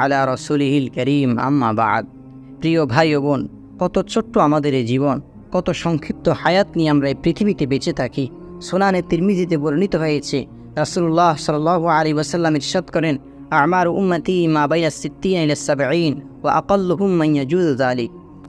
আলা বাদ। প্রিয় ভাই ও বোন, কত ছোট্ট আমাদের এই জীবন, কত সংক্ষিপ্ত হায়াত নিয়ে আমরা এই পৃথিবীতে বেঁচে থাকি। সোনানে তিরমিজিতে বর্ণিত হয়েছে রাসুল্লাহ সাল্লাহ আলী ওয়াসাল্লাম ইরশাদ করেন, আমার উম্মতি মা বাইয়া সিদ্দিন ইলাসাবাইন ও আকাল্লুহুম মাইয়া জুদ আলী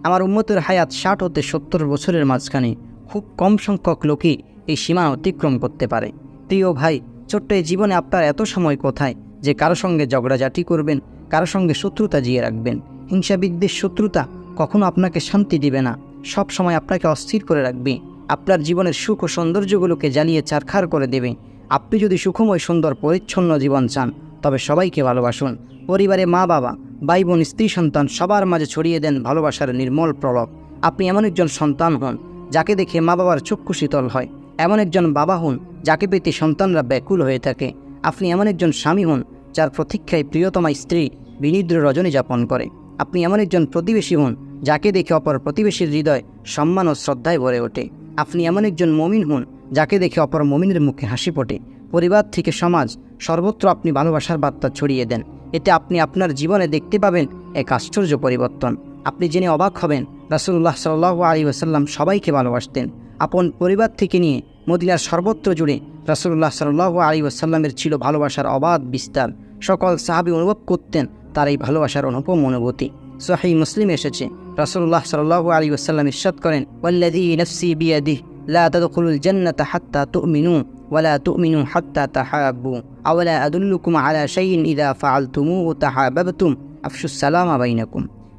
আমার উম্মতের হায়াত ষাট হতে সত্তর বছরের মাঝখানে খুব কম সংখ্যক লোকই এই সীমা অতিক্রম করতে পারে। প্রিয় ভাই, ছোট্ট এই জীবনে আপনার এত সময় কোথায়? যে কারও সঙ্গে ঝগড়াঝাটি করবেন, কারও সঙ্গে শত্রুতা জিয়ে রাখবেন। হিংসা বিদ্বেষ শত্রুতা কখনো আপনাকে শান্তি দিবে না। সব সময় আপনাকে অস্থির করে রাখবে। আপনার জীবনের সুখ ও সৌন্দর্যগুলোকে জ্বালিয়ে চারখার করে দেবে। আপনি যদি সুখময়, সুন্দর, পরিচ্ছন্ন জীবন চান, তবে সবাইকে ভালোবাসুন। পরিবারে মা, বাবা ভাই বোন স্ত্রী, সন্তান সবার মাঝে ছড়িয়ে দেন ভালোবাসার নির্মল প্রভাব আপনি এমন একজন সন্তান হন, যাকে দেখে মা বাবার চক্ষু শীতল হয়। এমন একজন বাবা হন, যাকে পেতে সন্তানরা ব্যাকুল হয়ে থাকে। আপনি এমন একজন স্বামী হন যার প্রতীক্ষায় প্রিয়তমা স্ত্রী বিনিদ্র রজনী যাপন করে। আপনি এমন একজন প্রতিবেশী হন, যাকে দেখে অপর প্রতিবেশীর হৃদয় সম্মান ও শ্রদ্ধায় ভরে ওঠে। আপনি এমন একজন মমিন হন, যাকে দেখে অপর মমিনের মুখে হাসি ফোটে। পরিবার থেকে সমাজ সর্বত্র আপনি ভালোবাসার বার্তা ছড়িয়ে দেন। এতে আপনি আপনার জীবনে দেখতে পাবেন এক আশ্চর্য পরিবর্তন। আপনি জেনে অবাক হবেন রাসুল্লাহ সাল্লাহ আলী ওসাল্লাম সবাইকে ভালোবাসতেন। আপন পরিবার থেকে নিয়ে মদিনার সর্বত্র জুড়ে রাসুল্লাহ সাল্লাহ আলী ওসাল্লামের ছিল ভালোবাসার অবাধ বিস্তার। সকল সাহাবি অনুভব করতেন তার এই ভালোবাসার অনুপম অনুভূতি। সোহাই মুসলিম এসেছে। রাসুল্লাহ সাল্লাহ আলী ওসাল্লাম ইরশাদ করেন লা হাত্তা তুমিনু তুমিনু হাত্তা আদুল্লুকুম আলা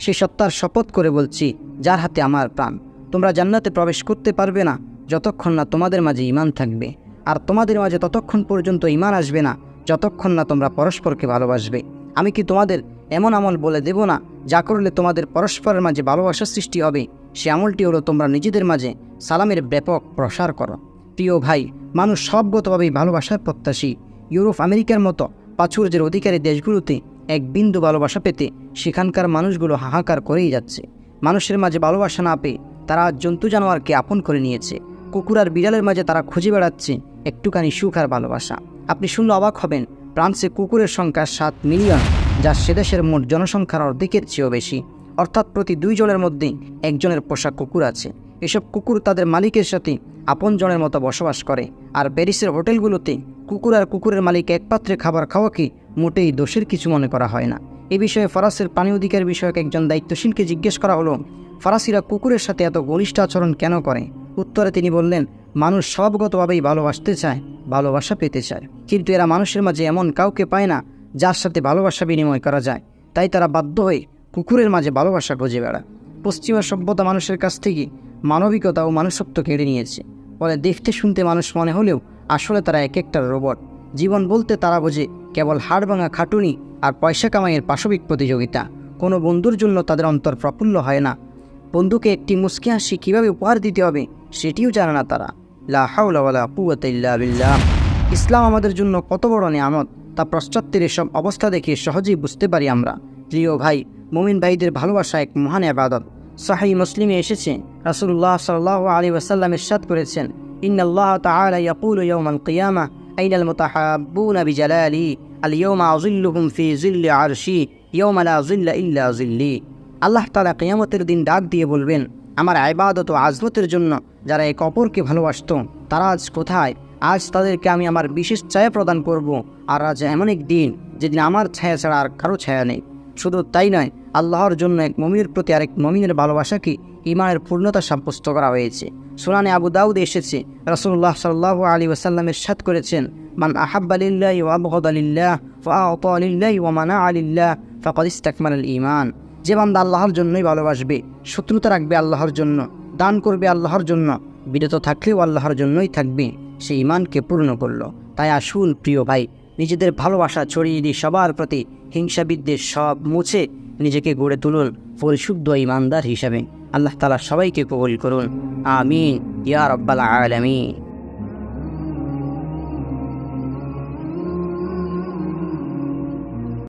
সে সত্তার শপথ করে বলছি, যার হাতে আমার প্রাণ, তোমরা জান্নাতে প্রবেশ করতে পারবে না। যতক্ষণ না তোমাদের মাঝে ইমান থাকবে, আর তোমাদের মাঝে ততক্ষণ পর্যন্ত ইমান আসবে না, যতক্ষণ না তোমরা পরস্পরকে ভালোবাসবে। আমি কি তোমাদের এমন আমল বলে দেব না, যা করলে তোমাদের পরস্পরের মাঝে ভালোবাসার সৃষ্টি হবে? সে আমলটি হলো তোমরা নিজেদের মাঝে সালামের ব্যাপক প্রসার করো। প্রিয় ভাই, মানুষ সবগতভাবেই ভালোবাসার প্রত্যাশী। ইউরোপ, আমেরিকার মতো প্রাচুর্যের অধিকারী দেশগুলোতে এক বিন্দু ভালোবাসা পেতে সেখানকার মানুষগুলো হাহাকার করেই যাচ্ছে। মানুষের মাঝে ভালোবাসা না পেয়ে তারা জন্তু জানোয়ারকে আপন করে নিয়েছে। কুকুর আর বিড়ালের মাঝে তারা খুঁজে বেড়াচ্ছে। একটুখানি সুখ আর ভালোবাসা। আপনি শুনলে অবাক হবেন, ফ্রান্সে কুকুরের সংখ্যা সাত মিলিয়ন, যা সেদেশের মোট জনসংখ্যার অর্ধেকের চেয়েও বেশি। অর্থাৎ প্রতি দুইজনের মধ্যে একজনের পোষা কুকুর আছে। এসব কুকুর তাদের মালিকের সাথে আপনজনের মতো বসবাস করে। আর প্যারিসের হোটেলগুলোতে কুকুর আর কুকুরের মালিক এক পাত্রে খাবার খাওয়াকে মোটেই দোষের কিছু মনে করা হয় না। এ বিষয়ে ফরাসের পানি অধিকার বিষয়ক একজন দায়িত্বশীলকে জিজ্ঞেস করা হলো, ফরাসিরা কুকুরের সাথে এত ঘনিষ্ঠ আচরণ কেন করে? উত্তরে তিনি বললেন, মানুষ সবগতভাবেই ভালোবাসতে চায়, ভালোবাসা পেতে চায়। কিন্তু এরা মানুষের মাঝে এমন কাউকে পায় না, যার সাথে ভালোবাসা বিনিময় করা যায়। তাই তারা বাধ্য হয়ে কুকুরের মাঝে ভালোবাসা খুঁজে বেড়ায়। পশ্চিমা সভ্যতা মানুষের কাছ থেকে মানবিকতা ও মানুষত্ব কেড়ে নিয়েছে। ফলে দেখতে শুনতে মানুষ মনে হলেও আসলে তারা এক একটা রোবট। জীবন বলতে তারা বোঝে, কেবল হাড় ভাঙা খাটুনি আর পয়সা কামাইয়ের পাশবিক প্রতিযোগিতা। কোনো বন্ধুর জন্য তাদের অন্তর প্রফুল্ল হয় না। বন্ধুকে একটি মুস্কি হাসি কীভাবে উপহার দিতে হবে? সেটিও জানে না তারা। লা হাওলা ওয়ালা কুওয়াতা ইল্লা বিল্লাহ। ইসলাম আমাদের জন্য কত বড় নিয়ামত, তা পশ্চাত্যের এসব অবস্থা দেখে সহজেই বুঝতে পারি আমরা। প্রিয় ভাই, মুমিন ভাইদের ভালোবাসা এক মহান আবাদত সাহাই মুসলিমে এসেছে রাসুল্লাহ সাল্লাহ আলী ওয়াসাল্লাম ইরশাদ করেছেন ইন আল্লাহ তাআলা ইয়াকুলু ইয়াউমাল কিয়ামা, আইনাল মুতাহাব্বুনা বিজালালি আল ইয়াউমা আযিল্লুহুম ফি জিল্লি আরশি, ইয়াউমা লা জিল্লা ইল্লা জিল্লি আল্লাহ তাআলা কিয়ামতের দিন ডাক দিয়ে বলবেন আমার আইবাদত ও আজমতের জন্য যারা এক অপরকে ভালোবাসত, তারা আজ কোথায়? আজ তাদেরকে আমি আমার বিশেষ ছায়া প্রদান করব। আর আজ এমন এক দিন যেদিন আমার ছায়া ছাড়া আর কারও ছায়া নেই। শুধু তাই নয়, আল্লাহর জন্য এক মমিনের প্রতি আরেক মমিনের ভালোবাসাকে ইমানের পূর্ণতা সাব্যস্ত করা হয়েছে। সুনানে আবু দাউদ এসেছে রসুল্লাহ সাল্লাহ আলী ওসাল্লামের সাথ করেছেন, মান আহাব্বালিল্লাহ ও আবহদ আলিল্লাহ ফা আলিল্লাহ ও মানা আলিল্লাহ ফকদ আল ইমান যে বান্দা আল্লাহর জন্যই ভালোবাসবে, শত্রুতা রাখবে আল্লাহর জন্য, দান করবে আল্লাহর জন্য, বিরত থাকলেও আল্লাহর জন্যই থাকবে, সে ইমানকে পূর্ণ করল। তাই আসুন প্রিয় ভাই, নিজেদের ভালোবাসা ছড়িয়ে দিয়ে সবার প্রতি হিংসা বিদ্বেষ সব মুছে নিজেকে গড়ে তুলুন পরিশুদ্ধ ইমানদার হিসাবে। আল্লাহ তালা সবাইকে কবুল করুন। আমিন। ইয়া রব্বাল আলামিন।